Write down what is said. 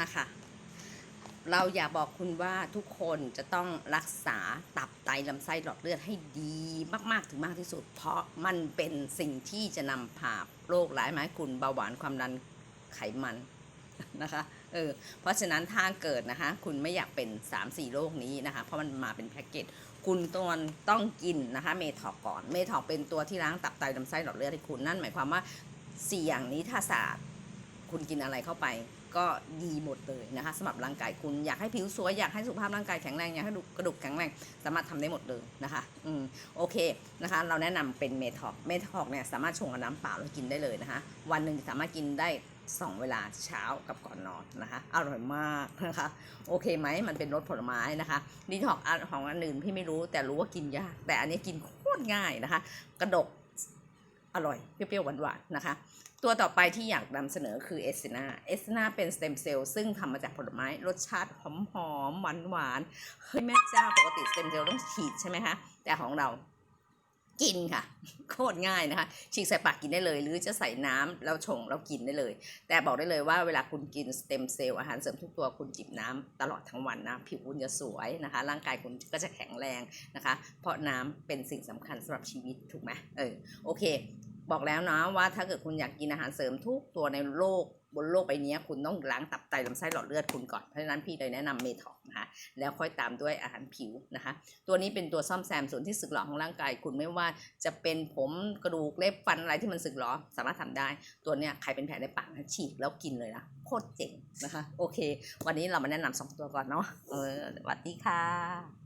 มาค่ะ เราอยากบอกคุณว่าทุกคนจะต้องรักษาตับไตลำไส้หลอดเลือดให้ดีมากๆถึงมากที่สุด เพราะมันเป็นสิ่งที่จะนำพาโรคร้ายมาให้คุณเบาหวานความดันไขมันนะคะเออเพราะฉะนั้นถ้าเกิดนะคะ คุณไม่อยากเป็น 3-4 โรคนี้นะคะ เพราะมันมาเป็นแพ็กเกจคุณตัวต้องกินนะคะ เมทอกก่อน เมทอกเป็นตัวที่ล้างตับไตลำไส้หลอดเลือดให้คุณนั่นหมายความว่าสี่อย่างนี้ถ้าศาสตร์ คุณกินอะไรเข้าไปก็ดีหมดเลยนะคะสำหรับร่างกายคุณอยากให้ผิวสวยอยากให้สุขภาพร่างกายแข็งแรงอยากให้กระดูกแข็งแรงสามารถทำได้หมดเลยนะคะอืมโอเคนะคะ เราแนะนำเป็นเมทอกเมทอกเนี่ยสามารถชงกับน้ำเปล่าแล้วกินได้เลยนะคะ วันหนึ่งสามารถกินได้สองเวลาเช้ากับก่อนนอนนะคะอร่อยมากนะคะโอเคไหมมันเป็นรสผลไม้นะคะดีท็อกของอันอื่นพี่ไม่รู้แต่รู้ว่ากินยากแต่อันนี้กินโคตรง่ายนะคะ กระดก อร่อยเปรี้ยวๆหวานๆนะคะ ตัวต่อไปที่อยากนำเสนอคือเอสซินาเอสซินาเป็นสเต็มเซลล์ซึ่งทำมาจากผลไม้ รสชาติหอมๆหวานหวานๆเฮ้ยแม่เจ้าปกติสเต็มเซลล์ต้องฉีดใช่ไหมคะแต่ของเรา กินค่ะโคตรง่ายนะคะฉีกใส่ปากกินได้เลย หรือจะใส่น้ำแล้วชงแล้วกินได้เลย แต่บอกได้เลยว่าเวลาคุณกินสเต็มเซลล์อาหารเสริมทุกตัวคุณจิบน้ำตลอดทั้งวันนะผิวคุณจะสวยนะคะ ร่างกายคุณก็จะแข็งแรงนะคะ เพราะน้ำเป็นสิ่งสำคัญสำหรับชีวิตถูกไหมเออโอเค บอกแล้วนะว่าถ้าเกิดคุณอยากกินอาหารเสริมทุกตัวในโลก บนโลกใบนี้คุณต้องล้างตับไตลำไส้หลอดเลือดคุณก่อน เพราะฉะนั้นพี่เลยแนะนำเมทอกนะคะแล้วค่อยตามด้วยอาหารผิวนะคะ ตัวนี้เป็นตัวซ่อมแซมส่วนที่สึกหรอของร่างกาย คุณไม่ว่าจะเป็นผมกระดูกเล็บฟันอะไรที่มันสึกหรอสามารถทำได้ ตัวเนี้ยใครเป็นแผลในปากฉีกแล้วกินเลยนะโคตรเจ๋งนะคะ โอเค วันนี้เรามาแนะนำสองตัวก่อนเนาะเออสวัสดีค่ะ